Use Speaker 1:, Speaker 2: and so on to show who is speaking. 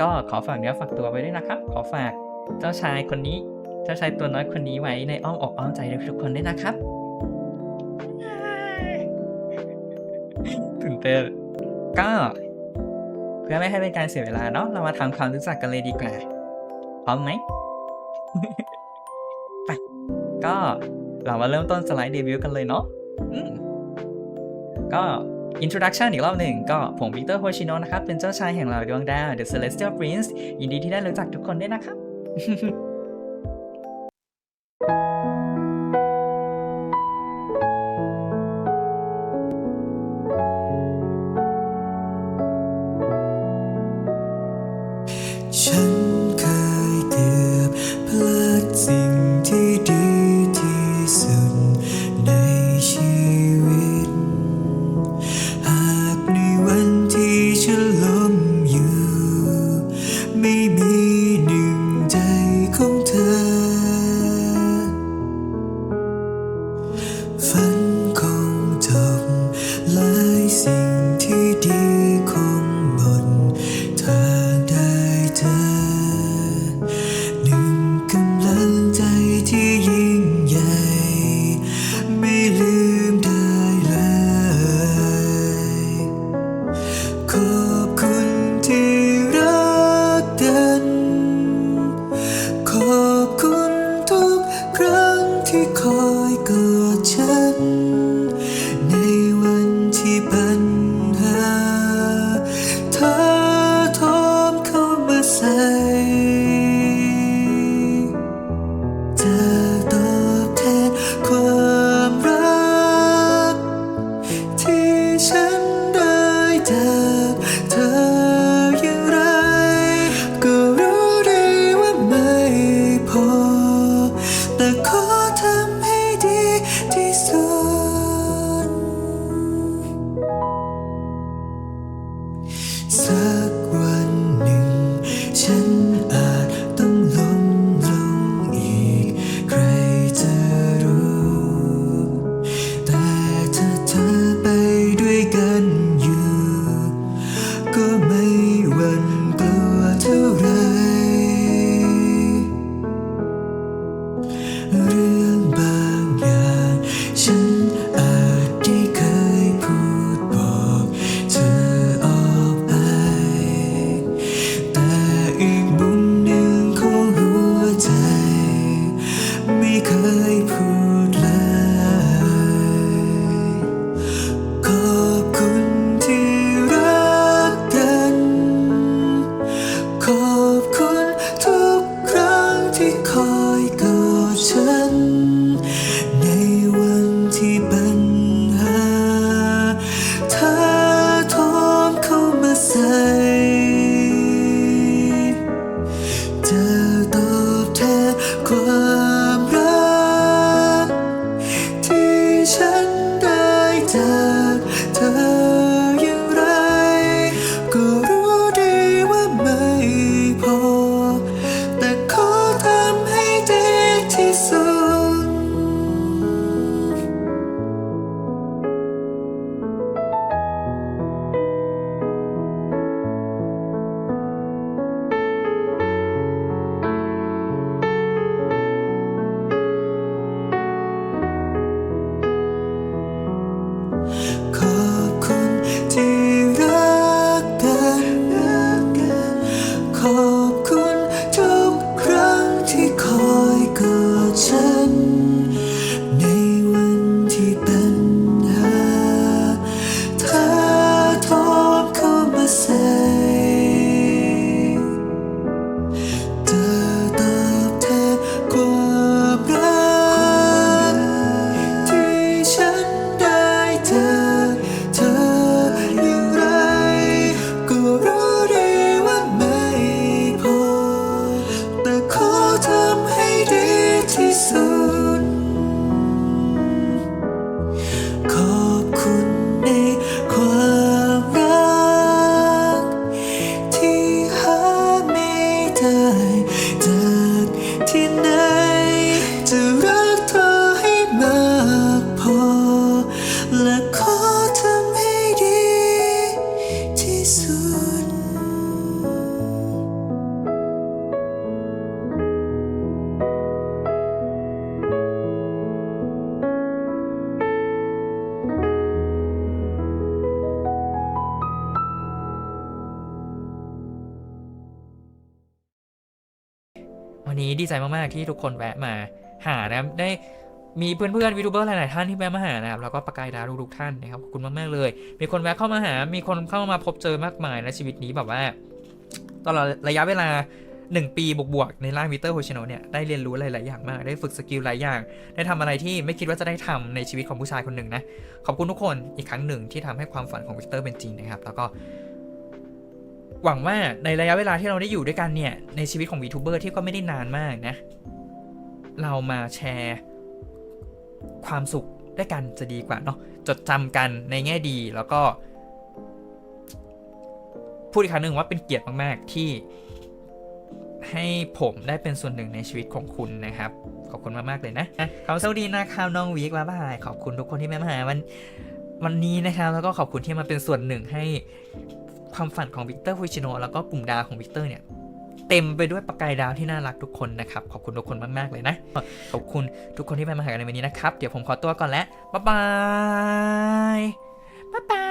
Speaker 1: ก็ขอฝากเนื้อฝากตัวไว้ด้วยนะครับ ขอฝากเจ้าชายคนนี้ เจ้าชายตัวน้อยคนนี้ไว้ในอ้อมอกอ้อมใจทุกคนด้วยนะครับตื่นเต้นก็ เพื่อไม่ให้เป็นการเสียเวลาเนาะเรามาทำความรู้จักกันเลยดีกว่าพร้อมไหมไปก็เรามาเริ่มต้นสไลด์เดบิวต์กันเลยเนาะก็ introduction อีกรอบหนึ่งก็ผมวิกเตอร์โฮชิโนะนะครับ เป็นเจ้าชายแห่งเหล่าดวงดาว The Celestial Prince ยินดีที่ได้รู้จักทุกคนด้วยนะครับ
Speaker 2: ฉัน ในวันที่ปัญหาเธอทอมเข้ามาใส่ นี้
Speaker 3: ดีใจมากๆที่ทุกคนแวะมาหานะครับได้มีเพื่อนๆวีทูเบอร์หลายๆท่านที่แวะมาหานะครับแล้วก็ประกายดาวทุกๆท่านนะครับขอบคุณมากๆเลย มีคนแวะเข้ามาหา มีคนเข้ามาพบเจอมากมายในชีวิตนี้แบบว่าตลอดระยะเวลา 1 ปีบวกๆในร่างวิเตอร์โฮชิโนเนี่ยได้เรียนรู้หลายๆอย่างมาก ได้ฝึกสกิลหลายอย่าง ได้ทำอะไรที่ไม่คิดว่าจะได้ทำในชีวิตของผู้ชายคนหนึ่งนะขอบคุณทุกคนอีกครั้งหนึ่งที่ทำให้ความฝันของวิเตอร์เป็นจริงนะครับแล้วก็ หวังว่าในระยะเวลาที่เราได้อยู่ด้วยกันเนี่ย ในชีวิตของวีทูเบอร์ที่ก็ไม่ได้นานมากนะ เรามาแชร์ความสุขด้วยกันจะดีกว่าเนาะจดจำกันในแง่ดีแล้วก็ พูดอีกครั้งหนึ่งว่าเป็นเกียรติมาก ๆ ที่ให้ผมได้เป็นส่วนหนึ่งในชีวิตของคุณนะครับ ขอบคุณมาก ๆ เลยนะขอบคุณสวัสดีนะครับน้องวีกบ๊ายบาย ขอบคุณทุกคนที่แม่มาหาวัน วันนี้นะครับแล้วก็ขอบคุณที่มาเป็นส่วนหนึ่งให้ความฝันของวิกเตอร์ฟูชิโนแล้วก็กลุ่มดาวของวิกเตอร์เนี่ยเต็มไปด้วยประกายดาวที่น่ารักทุกคนนะครับ ขอบคุณทุกคนมาก ๆ เลยนะ ขอบคุณทุกคนที่ไปมาหากันในวันนี้นะครับ เดี๋ยวผมขอตัวก่อนแล้วบ๊ายบาย